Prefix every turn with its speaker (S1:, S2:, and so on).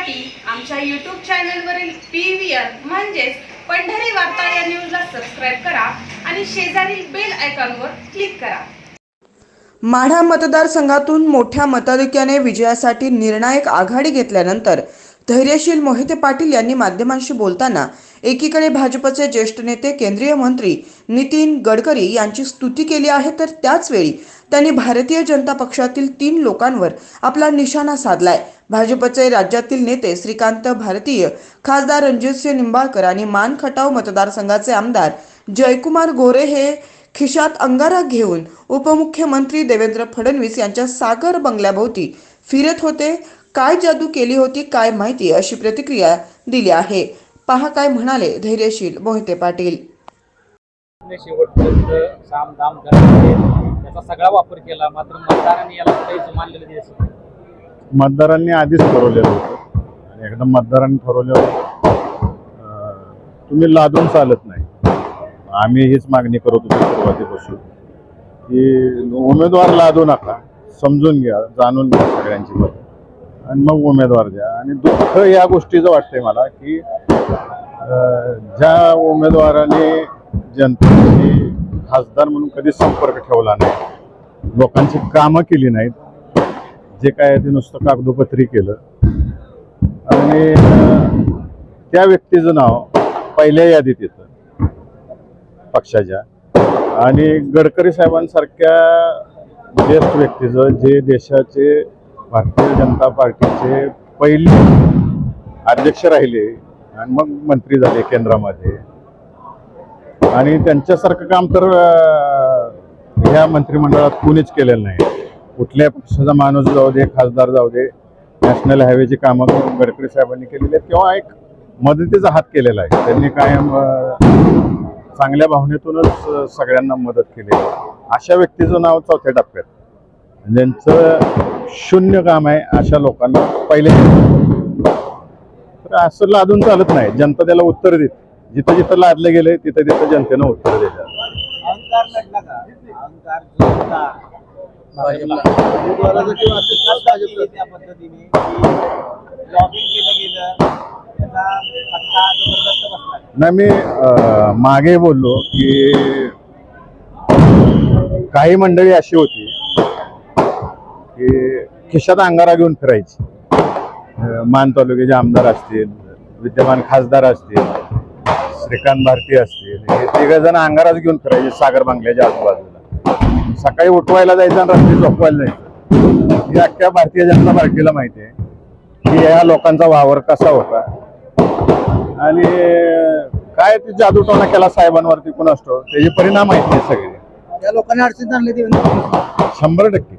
S1: पाहण्यासाठी आमच्या यूट्यूब चॅनलवरील पी व्ही आर म्हणजेच पंढरी वार्ता या न्यूजला सबस्क्राईब करा आणि शेजारील बेल आयकॉनवर क्लिक करा.
S2: माढा मतदारसंघातून मोठ्या मताधिक्याने विजयासाठी निर्णायक आघाडी घेतल्यानंतर धैर्यशील मोहिते पाटील यांनी माध्यमांशी बोलताना एकीकडे भाजपचे ज्येष्ठ नेते केंद्रीय मंत्री नितीन गडकरी यांची स्तुती केली आहे तर त्याचवेळी त्यांनी भारतीय जनता पक्षातील तीन लोकांवर आपला निशाणा साधलाय. भाजपचे राज्यातील नेते श्रीकांत भारतीय खासदार रणजितसिंह निंबाळकर आणि मान खटाव मतदारसंघाचे आमदार जयकुमार गोरे हे खिशात अंगारा घेऊन उपमुख्यमंत्री देवेंद्र फडणवीस यांच्या सागर बंगल्याभोवती फिरत होते. काय जादू केली होती काय माहिती अशी प्रतिक्रिया दिली आहे. पहा काय म्हणाले धैर्यशील मोहिते पाटील.
S3: शेवटपर्यंत सगळा वापर केला मात्र मतदारांनी याला काही जुमानलेलं दिसत नाही.
S4: मतदारांनी आधीच ठरवलेलं होतं. आणि एकदा मतदारांनी ठरवल्यावर तुम्ही लादून चालत नाही. आम्ही हीच मागणी करत होतो सुरुवातीपासून की उमेदवार लादू नका समजून घ्या जाणून घ्या सगळ्यांची आणि मग उमेदवार द्या. आणि दुःख या गोष्टीचं वाटतंय मला की ज्या उमेदवाराने जनतेशी खासदार म्हणून कधी संपर्क ठेवला नाही लोकांची कामं केली नाहीत जे काय ते नुसतं कागदोपत्री केलं. आणि त्या व्यक्तीचं नाव पहिल्या यादीत येतं. पक्षाच्या. आणि गडकरी साहेबांसारख्या ज्येष्ठ व्यक्तीचं जे देशाचे भारतीय जनता पार्टीचे पहिले अध्यक्ष राहिले आणि मग मंत्री झाले केंद्रामध्ये. आणि त्यांच्यासारखं काम तर ह्या मंत्रिमंडळात कुणीच केलेलं नाही. कुठल्या पक्षाचा माणूस जाऊ दे खासदार जाऊ दे नॅशनल हायवेची कामं गडकरी साहेबांनी केलेली आहेत किंवा एक मदतीचा हात केलेला आहे. त्यांनी कायम चांगल्या भावनेतूनच सगळ्यांना मदत केली अशा व्यक्तीचं नाव चौथ्या टप्प्यात. ज्यांचं शून्य काम आहे अशा लोकांना पहिले तर असं लादून चालत नाही. जनता त्याला उत्तर देत. जिथं जिथं लादलं गेले तिथं तिथं जनतेनं उत्तर देतात. नाही मी मागे बोललो की काही मंडळी अशी होती की खिशात अंगारा घेऊन फिरायची. मान तालुक्याचे आमदार असतील विद्यमान खासदार असतील श्रीकांत भारती असतील हे तिघ जण अंगाराच घेऊन फिरायचे सागर बांगल्याच्या आजूबाजूला. सकाळी उठवायला जायचं आणि रात्री झोपवायला जायचं. ही अख्ख्या भारतीय जनता पार्टीला माहिती आहे की या लोकांचा वावर कसा होता. आणि काय ते जादूटोना केला साहेबांवरती कोण असतो त्याचे परिणाम आहेत हे सगळे.
S5: त्या लोकांनी अडचणीत आणले फडणवीस.
S4: शंभर टक्के.